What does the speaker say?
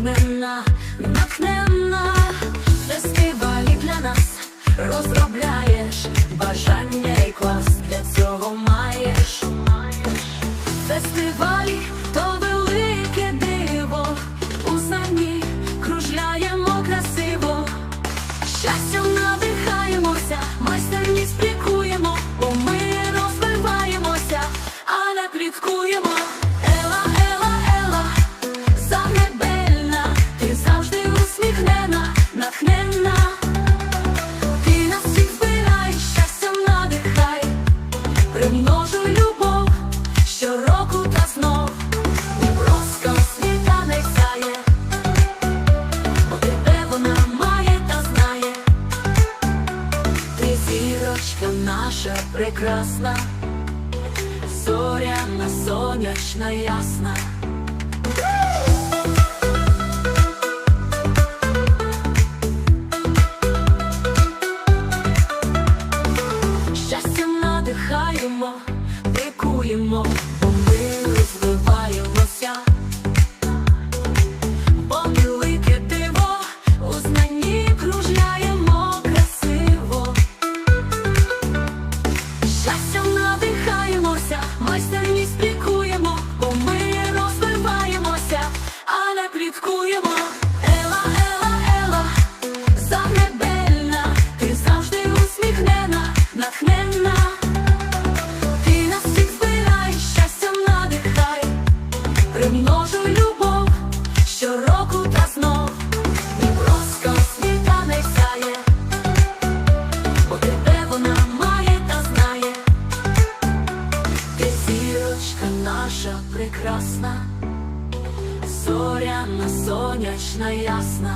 натхненна, натхненна, фестивалі для нас розробляєш бажання і клас для цього маєш. маєш Фестивалі то велике диво, у сані кружляємо красиво. Щастя наша прекрасна, зоряна, сонячна, ясна. Щастя надихаємо, дикуємо, не. Ела, ела, ела, занебельна, ти завжди усміхнена, натхненна. Ти нас всіх збирай, щастям надихай, примножуй любов щороку та знов. Дніпровська світанець сяє, бо тебе вона має та знає. Ти зірочка наша прекрасна, зоряна, сонячна, ясна.